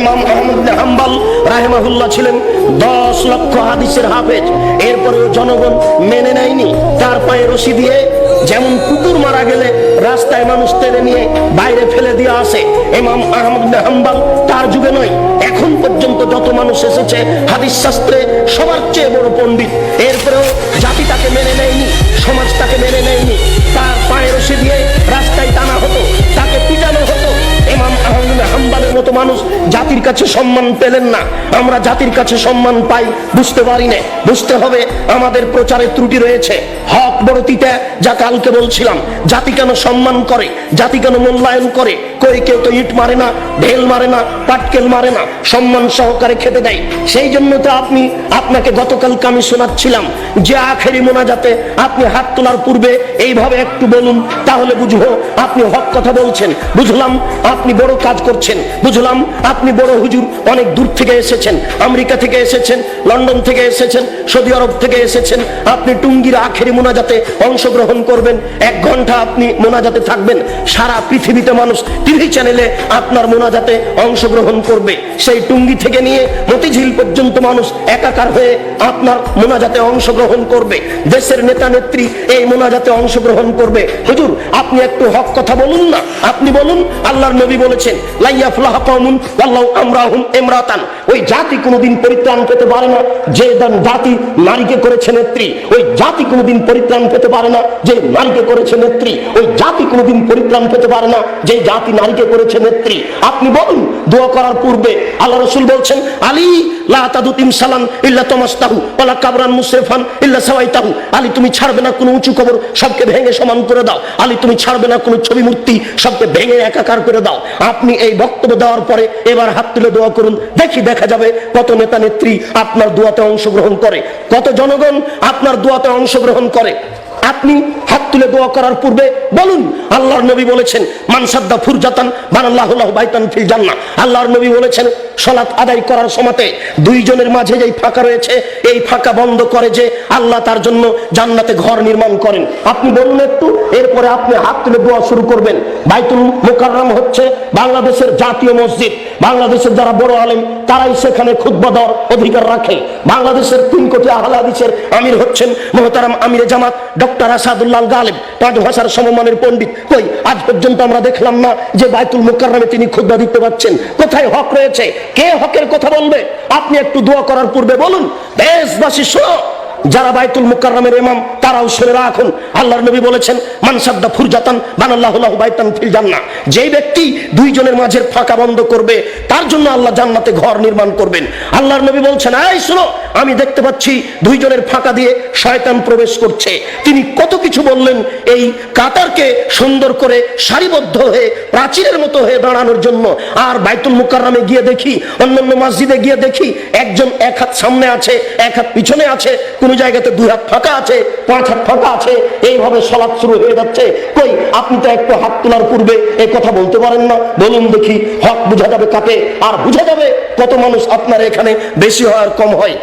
ইমাম আহমদ হাম্বল রাহেমাহুল্লাহ ছিলেন দশ লক্ষ হাদিসের হাফেজ। এরপরেও জনগণ মেনে নেয়নি। তার পায়ে রশি দিয়ে যেমন কুকুর মারা গেলে রাস্তায় মানুষ টেনে নিয়ে বাইরে ফেলে দিয়ে আসে, ইমাম আহমদ হাম্বল তার যুগে নয়, এখন পর্যন্ত যত মানুষ এসেছে হাদিস শাস্ত্রে সবার চেয়ে বড় পণ্ডিত। এরপরেও জাতি তাকে মেনে নেয়নি, সমাজ তাকে মেনে নেয়নি। তার পায়ে রশি দিয়ে রাস্তায় টানা হতো মানুষ জাতির কাছে সম্মান পেলেন না। আমরা জাতির কাছে সম্মান পাই, বুঝতে পারি না। বুঝতে হবে, আমাদের প্রচারে ত্রুটি রয়েছে। হক বড় তিতা যা কালকে বলছিলাম, জাতি কেন সম্মান করে, জাতি কেন মূল্যায়ন করে? কই কেউ তো ইট মারে না, ঢেল মারে না, পাটকেল মারে না, সম্মান সহকারে খেতে দেয়। সেই জন্য তো আপনি, আপনাকে গতকালকে আমি শোনাচ্ছিলাম যে আখেরি মোনাজাতে আপনি হাত তোলার পূর্বে এইভাবে একটু বলুন, তাহলে বুঝব, আপনি হক কথা বলছেন। বুঝলাম, আপনি বড় কাজ করছেন। বুঝলাম আপনি বড় হুজুর, অনেক দূর থেকে এসেছেন, আমেরিকা থেকে এসেছেন, লন্ডন থেকে এসেছেন, সৌদি আরব থেকে এসেছেন, আপনি টুঙ্গির আখেরি মোনাজাতে অংশগ্রহণ করবেন, এক ঘণ্টা আপনি মোনাজাতে থাকবেন, সারা পৃথিবীতে মানুষ টিভি চ্যানেলে আপনার মোনাজাতে অংশগ্রহণ করবে, সেই টুঙ্গি থেকে নিয়ে মতিঝিল পর্যন্ত মানুষ একাকার হয়ে আপনার মোনাজাতে অংশগ্রহণ করবে, দেশের নেতা নেত্রী এই মোনাজাতে অংশগ্রহণ করবে। হুজুর, আপনি একটু হক কথা বলুন না, আপনি বলুন, আল্লাহর নবী বলেছেন লাইয়া ফুলাহ আপনি বলুন, দোয়া করার পূর্বে আল্লাহ রসুল বলছেন, আলী সাওয়াইতাহু। আলী, তুমি ছাড়বে না কোনো উঁচু কবর, সবকে ভেঙে সমান করে দাও। আলী, তুমি ছাড়বে না কোনো ছবি মূর্তি, সবকে ভেঙে একাকার করে দাও। আপনি এই বক্তব্য দেওয়ার পরে এবার হাত তুলে দোয়া করুন। দেখি দেখা যাবে কত নেতা নেত্রী আপনার দোয়াতে অংশগ্রহণ করে, কত জনগণ আপনার দোয়াতে অংশগ্রহণ করে। আপনি হাত তুলে দোয়া করার পূর্বে বলুন, আল্লাহর নবী বলেছেন মানসাদ্দা ফুরজাতান, বানাল্লাহ বাইতান ফিল জান্নাহ। আল্লাহর নবী বলেছেন, সলাৎ আদায় করার সময়তে দুইজনের মাঝে যেই ফাঁকা রয়েছে, এই ফাঁকা বন্ধ করে যে আল্লাহ তার জন্য জান্নাতে ঘর নির্মাণ করেন। আপনি বলুন একটু, এরপরে আপনি হাত তুলে দোয়া শুরু করবেন। বাইতুল মোকাররম হচ্ছে বাংলাদেশের জাতীয় মসজিদ। বাংলাদেশের যারা বড় আলেম, তারাই সেখানে দেওয়ার অধিকার রাখে। বাংলাদেশের তিন কোটি আহলাদিসের আমির হচ্ছেন মোহতারাম আমিরে জামাত। ডক্টর আসাদুল্লাহ গালেব পাঁচ ভাষার সমমানের পণ্ডিত। কই, আজ পর্যন্ত আমরা দেখলাম না যে বাইতুল নামে তিনি ক্ষুদ্র দিতে পারছেন কোথায় হক রয়েছে? কে হকের কথা বলবে? আপনি একটু দোয়া করার পূর্বে বলুন। দেশবাসী, শোনো। যারা বাইতুল মুকাররমের ইমাম, তারাও শুনে রাখুন। আল্লাহর নবী বলেছেন মানসাদ্দা ফুরজাতান বানাল্লাহু লাহু বাইতান ফিল জান্নাহ। যেই ব্যক্তি দুইজনের মাঝের ফাঁকা বন্ধ করবে, তার জন্য আল্লাহ জান্নাতে ঘর নির্মাণ করবেন। আল্লাহর নবী বলছেন, এই শুনো, আমি দেখতে পাচ্ছি দুইজনের ফাঁকা দিয়ে শয়তান প্রবেশ করছে। তিনি কত কিছু বললেন, এই কাতারকে সুন্দর করে সারিবদ্ধ হয়ে, প্রাচীরের মতো হয়ে দাঁড়ানোর জন্য। আর বাইতুল মুকাররমে গিয়ে দেখি, অন্যান্য মসজিদে গিয়ে দেখি, একজন এক হাত সামনে আছে, এক হাত পিছনে আছে কোন জায়গাতে দুই হাত ফাঁকা আছে, পাঁচ হাত ফাঁকা আছে, এইভাবে সলাপ শুরু হয়ে যাচ্ছে। কই, আপনি তো একটু হাত তোলার পূর্বে এই কথা বলতে পারেন না। বলুন দেখি, হক বোঝা যাবে কাকে? আর বুঝা যাবে কত মানুষ আপনার এখানে বেশি হয় আর কম হয়।